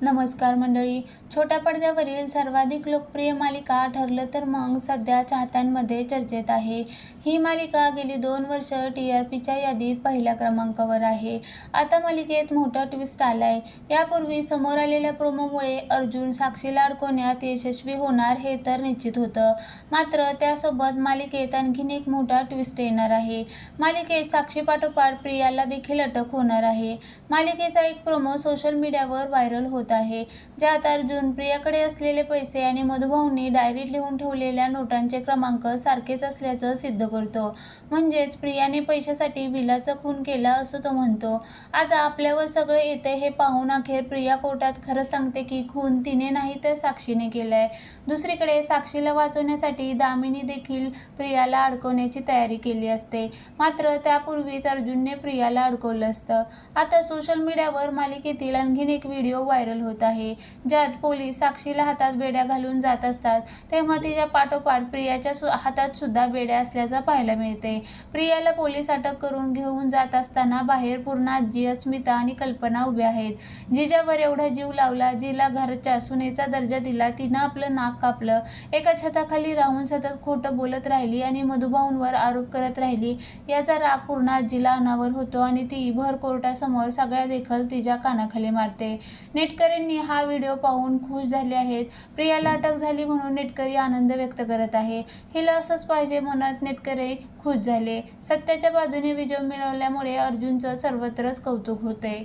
नमस्कार मंडळी. छोट्या पडद्यावरील सर्वाधिक लोकप्रिय मालिका ठरलं तर मग सध्या चाहत्यांमध्ये चर्चेत आहे. ही मालिका गेली दोन वर्ष टी आर पीच्या यादीत पहिल्या क्रमांकावर आहे. आता मालिकेत मोठा ट्विस्ट आलाय. यापूर्वी समोर आलेल्या प्रोमोमुळे अर्जुन साक्षीला अडकवण्यात यशस्वी होणार हे तर निश्चित होतं. मात्र त्यासोबत मालिकेत आणखीन एक मोठा ट्विस्ट येणार आहे. मालिकेत साक्षी पाठोपाठ प्रियाला देखील अटक होणार आहे. मालिकेचा एक प्रोमो सोशल मीडियावर व्हायरल होत आहे. ज्यात अर्जुन प्रियाकडे असलेले पैसे आणि मधुभाऊंनी डायरीत लिहून ठेवलेल्या नोटांचे क्रमांक सारखेच असल्याचं सिद्ध करतो. म्हणजेच प्रियाने पैशासाठी विलाचा खून केला असं तो म्हणतो. आता आपल्यावर सगळं येते हे पाहून अखेर प्रिया कोर्टात खरं सांगते की खून तिने नाही तर साक्षीने केलाय. दुसरीकडे साक्षीला वाचवण्यासाठी दामिनी देखील प्रियाला अडकवण्याची तयारी केली असते. मात्र त्यापूर्वीच अर्जुनने प्रियाला अडकवलं असतं. आता सोशल मीडियावर मालिकेतील आणखीन एक व्हिडिओ व्हायरल होत आहे. ज्यात पोलीस साक्षीला हातात बेड्या घालून जात असतात. तेव्हा तिच्या पाठोपाठ प्रियाच्या सु हातात सुद्धा बेड्या असल्याचं पाहायला मिळते. प्रियाला पोलीस अटक करून घेऊन जात असताना बाहेर पूर्ण आजी अस्मिता आणि कल्पना उभ्या आहेत. जिजावर एवढा जीव लावला जिला घरच्या सुनेचा दर्जा दिला तिनं आपलं नाक कापलं. एका छताखाली राहून सतत खोटं बोलत राहिली आणि मधुभाऊंवर आरोप करत राहिली याचा राग पूर्ण आजीला अनावर होतो आणि ती भर कोर्टासमोर सगळ्या देखल तिच्या कानाखाली मारते. नेटकऱ्यांनी हा व्हिडिओ पाहून खुश झाले आहेत. प्रियाला अटक झाली म्हणून नेटकरी आनंद व्यक्त करत आहे. हिला असंच पाहिजे म्हणत नेटकरी खुश झाले. सत्याच्या बाजूने विजय मिळवल्यामुळे अर्जुनचं सर्वत्रच कौतुक होते